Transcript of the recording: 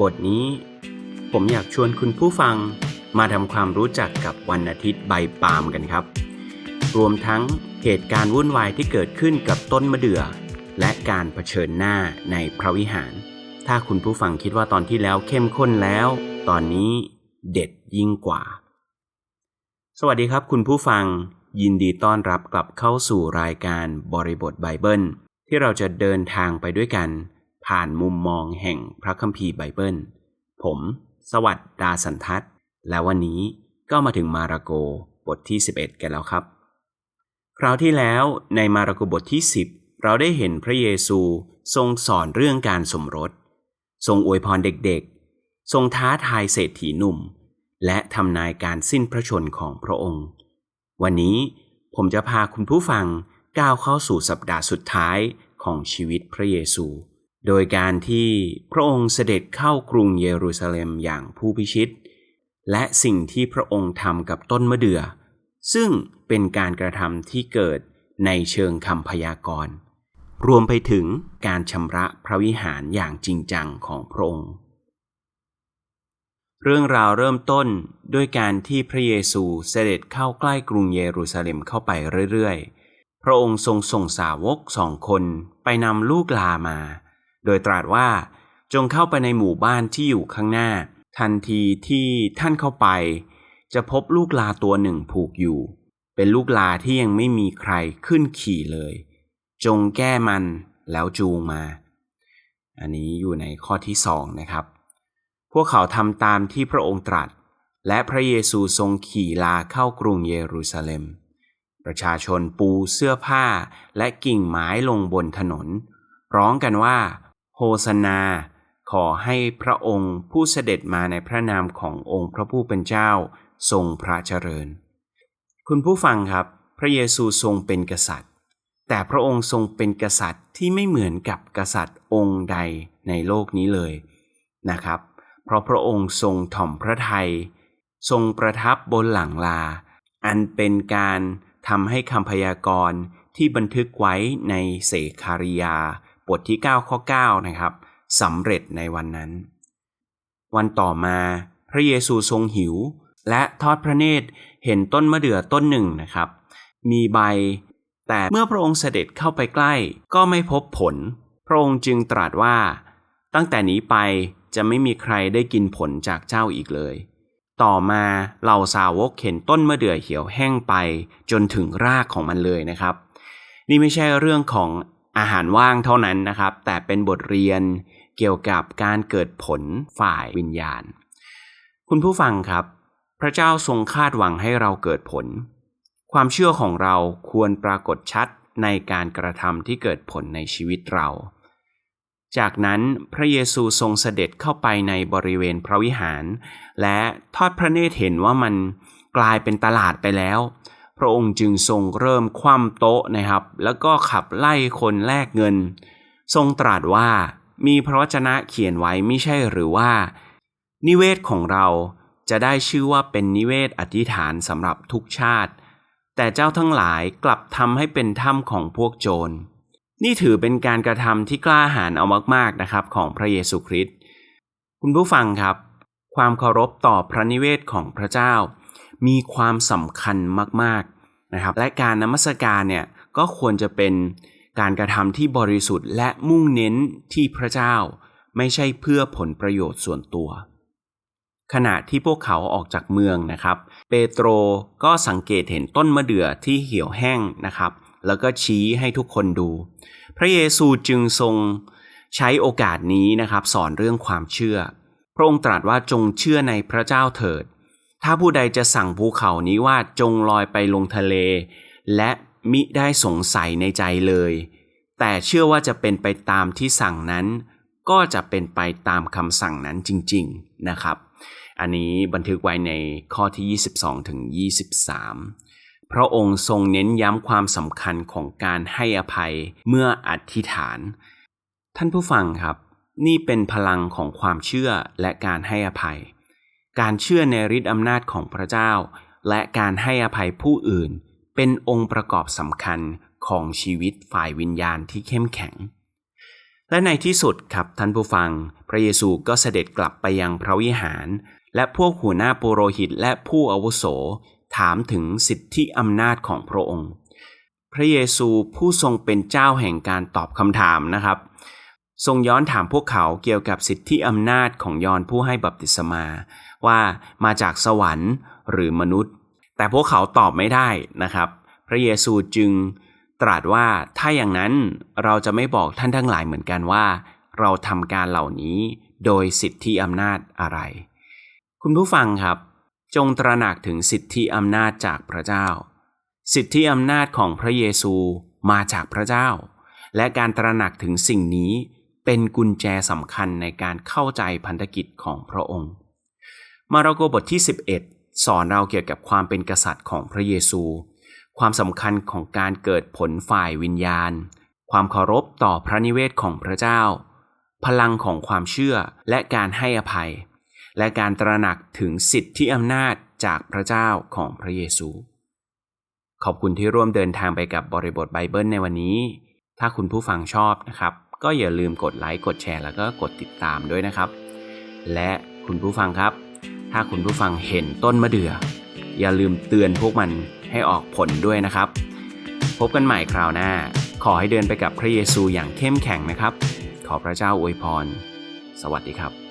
บทนี้ ผมอยากชวนคุณผู้ฟังมาทำความรู้จักกับวันอาทิตย์ใบปาล์มกันครับ รวมทั้งเหตุการณ์วุ่นวายที่เกิดขึ้นกับต้นมะเดื่อ และการเผชิญหน้าในพระวิหาร ถ้าคุณผู้ฟังคิดว่าตอนที่แล้วเข้มข้นแล้ว ตอนนี้เด็ดยิ่งกว่า สวัสดีครับคุณผู้ฟัง ยินดีต้อนรับกลับเข้าสู่รายการบริบทไบเบิลที่เราจะเดินทางไปด้วยกัน ผ่านมุมมองแห่งพระคัมภีร์ไบเบิล ผม สวัสดดาสันทัศน์ และวันนี้ก็มาถึงมาระโกบทที่ 11 กันแล้วครับ คราวที่แล้วในมาระโกบทที่ 10 เราได้เห็นพระเยซูทรงสอนเรื่องการสมรส ทรงอวยพรเด็กๆ ทรงท้าทายเศรษฐีหนุ่ม และทำนายการสิ้นพระชนของพระองค์ วันนี้ผมจะพาคุณผู้ฟังก้าวเข้าสู่สัปดาห์สุดท้ายของชีวิตพระเยซู โดยการที่พระองค์เสด็จเข้ากรุงเยรูซาเล็มอย่างผู้พิชิต และสิ่งที่พระองค์ทำกับต้นมะเดื่อ ซึ่งเป็นการกระทำที่เกิดในเชิงคำพยากรณ์ รวมไปถึงการชำระพระวิหารอย่างจริงจังของพระองค์ เรื่องราวเริ่มต้นด้วยการที่พระเยซูเสด็จเข้าใกล้กรุงเยรูซาเล็มเข้าไปเรื่อยๆ พระองค์ทรงส่งสาวกสองคนไปนำลูกลามา โดยตรัสว่า จงเข้าไปในหมู่บ้านที่อยู่ข้างหน้า ทันทีที่ท่านเข้าไป จะพบลูกลาตัวหนึ่งผูกอยู่ เป็นลูกลาที่ยังไม่มีใครขึ้นขี่เลย จงแก้มันแล้วจูงมา อันนี้อยู่ในข้อที่สองนะครับ พวกเขาทำตามที่พระองค์ตรัส และพระเยซูทรงขี่ลาเข้ากรุงเยรูซาเล็ม ประชาชนปูเสื้อผ้าและกิ่งไม้ลงบนถนน ร้องกันว่า โฮสนา ขอให้พระองค์ผู้เสด็จมาในพระนามขององค์พระผู้เป็นเจ้าทรงพระเจริญ คุณผู้ฟังครับ พระเยซูทรงเป็นกษัตริย์ แต่พระองค์ทรงเป็นกษัตริย์ที่ไม่เหมือนกับกษัตริย์องค์ใดในโลกนี้เลยนะครับ เพราะพระองค์ทรงถ่อมพระทัยทรงประทับบนหลังลา อันเป็นการทำให้คำพยากรณ์ที่บันทึกไว้ในเสคาริยา บทที่ 9 ข้อ 9 นะครับสำเร็จในวันนั้น วันต่อมาพระเยซูทรงหิว และทอดพระเนตรเห็นต้นมะเดื่อต้นหนึ่งนะครับ มีใบ แต่เมื่อพระองค์เสด็จเข้าไปใกล้ ก็ไม่พบผล พระองค์จึงตรัสว่า ตั้งแต่นี้ไปจะไม่มีใครได้กินผลจากเจ้าอีกเลย ต่อมาเหล่าสาวกเห็นต้นมะเดื่อเหี่ยวแห้งไป จนถึงรากของมันเลยนะครับ นี่ไม่ใช่เรื่องของ อาหารว่างเท่านั้นนะครับ แต่เป็นบทเรียนเกี่ยวกับการเกิดผลฝ่ายวิญญาณ คุณผู้ฟังครับ พระเจ้าทรงคาดหวังให้เราเกิดผล ความเชื่อของเราควรปรากฏชัดในการกระทำที่เกิดผลในชีวิตเรา จากนั้นพระเยซูทรงเสด็จเข้าไปในบริเวณพระวิหาร และทอดพระเนตรเห็นว่ามันกลายเป็นตลาดไปแล้ว พระองค์จึงทรงเริ่มคว่ำโต๊ะนะครับ แล้วก็ขับไล่คนแลกเงิน ทรงตรัสว่ามีพระวจนะเขียนไว้ไม่ใช่หรือว่า นิเวศของเราจะได้ชื่อว่าเป็นนิเวศอธิษฐานสำหรับทุกชาติ แต่เจ้าทั้งหลายกลับทำให้เป็นถ้ำของพวกโจร นี่ถือเป็นการกระทำที่กล้าหาญเอามากๆนะครับของพระเยซูคริสต์คุณผู้ฟังครับ ความเคารพต่อพระนิเวศของพระเจ้า มีความสำคัญมากๆนะครับ และการนมัสการเนี่ยก็ควรจะเป็นการกระทำที่บริสุทธิ์และมุ่งเน้นที่พระเจ้า ไม่ใช่เพื่อผลประโยชน์ส่วนตัว ขณะที่พวกเขาออกจากเมืองนะครับ เปโตรก็สังเกตเห็นต้นมะเดื่อที่เหี่ยวแห้งนะครับ แล้วก็ชี้ให้ทุกคนดู พระเยซูจึงทรงใช้โอกาสนี้นะครับ สอนเรื่องความเชื่อ พระองค์ตรัสว่าจงเชื่อในพระเจ้าเถิด ถ้าผู้ใดจะสั่งภูเขานี้ว่าจงลอยไปลงทะเล และมิได้สงสัยในใจเลย แต่เชื่อว่าจะเป็นไปตามที่สั่งนั้น ก็จะเป็นไปตามคำสั่งนั้นจริง ๆนะครับ อันนี้บันทึกไว้ในข้อที่ 22ถึง23 พระองค์ทรงเน้นย้ำความสำคัญของการให้อภัยเมื่ออธิษฐาน ท่านผู้ฟังครับ นี่เป็นพลังของความเชื่อและการให้อภัย การเชื่อในฤทธิอำนาจของพระเจ้า และการให้อภัยผู้อื่น เป็นองค์ประกอบสำคัญของชีวิตฝ่ายวิญญาณที่เข้มแข็ง และในที่สุดครับท่านผู้ฟัง พระเยซูก็เสด็จกลับไปยังพระวิหาร และพวกหัวหน้าปุโรหิตและผู้อาวุโส ถามถึงสิทธิอำนาจของพระองค์ พระเยซูผู้ทรงเป็นเจ้าแห่งการตอบคำถามนะครับ ทรงย้อนถามพวกเขาเกี่ยวกับสิทธิอำนาจของยอนผู้ให้บัพติศมา ว่ามาจากสวรรค์หรือมนุษย์ แต่พวกเขาตอบไม่ได้นะครับ พระเยซูจึงตรัสว่าถ้าอย่างนั้นเราจะไม่บอกท่านทั้งหลายเหมือนกันว่า เราทำการเหล่านี้โดยสิทธิอำนาจอะไร คุณผู้ฟังครับ จงตระหนักถึงสิทธิอำนาจจากพระเจ้า สิทธิอำนาจของพระเยซูมาจากพระเจ้า และการตระหนักถึงสิ่งนี้เป็นกุญแจสำคัญในการเข้าใจพันธกิจของพระองค์ มาระโกบทที่ 11 สอนเราเกี่ยวกับความเป็นกษัตริย์ของพระเยซู ความสำคัญของการเกิดผลฝ่ายวิญญาณ ความเคารพต่อพระนิเวศของพระเจ้า พลังของความเชื่อและการให้อภัย และการตระหนักถึงสิทธิอำนาจจากพระเจ้าของพระเยซู ขอบคุณที่ร่วมเดินทางไปกับบริบทไบเบิลในวันนี้ ถ้าคุณผู้ฟังชอบนะครับ ก็อย่าลืมกดไลค์กดแชร์แล้วก็กดติดตามด้วยนะครับ และคุณผู้ฟังครับ ถ้าคุณผู้ฟังเห็นต้นมะเดื่ออย่าลืมเตือนพวกมันให้ออกผลด้วยนะครับ พบกันใหม่คราวหน้า ขอให้เดินไปกับพระเยซูอย่างเข้มแข็งนะครับ ขอพระเจ้าอวยพร สวัสดีครับ